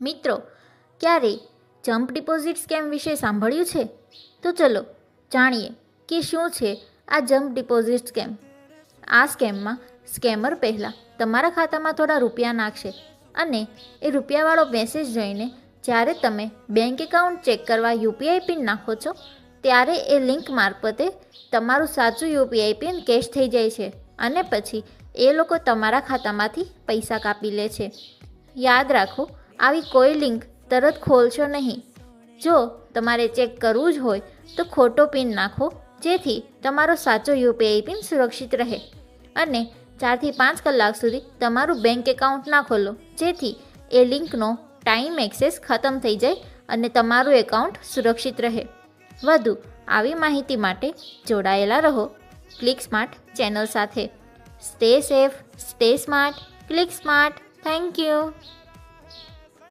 મિત્રો, ક્યારે jump deposit scam વિશે સાંભળ્યું છે? તો ચલો જાણીએ કે શું છે આ જમ્પ ડિપોઝિટ સ્કેમ. આ સ્કેમમાં સ્કેમર પહેલાં તમારા ખાતામાં થોડા રૂપિયા નાખશે અને એ રૂપિયાવાળો મેસેજ જોઈને જ્યારે તમે બેંક એકાઉન્ટ ચેક કરવા યુપીઆઈ પિન નાખો છો, ત્યારે એ લિંક મારફતે તમારું સાચું યુપીઆઈ પિન કેશ થઈ જાય છે અને પછી એ લોકો તમારા ખાતામાંથી પૈસા કાપી લે છે. યાદ રાખો આવી કોઈ લિંક તરત ખોલશો નહીં. જો તમારે ચેક કરવું જ હોય, તો ખોટો પિન નાખો, જેથી તમારો સાચો યુપીઆઈ પિન સુરક્ષિત રહે. અને ચારથી પાંચ કલાક સુધી તમારું બેંક એકાઉન્ટ ના ખોલો, જેથી એ લિંકનો ટાઈમ એક્સેસ ખતમ થઈ જાય અને તમારું એકાઉન્ટ સુરક્ષિત રહે. વધુ આવી માહિતી માટે જોડાયેલા રહો ક્લિક સ્માર્ટ ચેનલ સાથે. Stay safe stay smart click smart thank you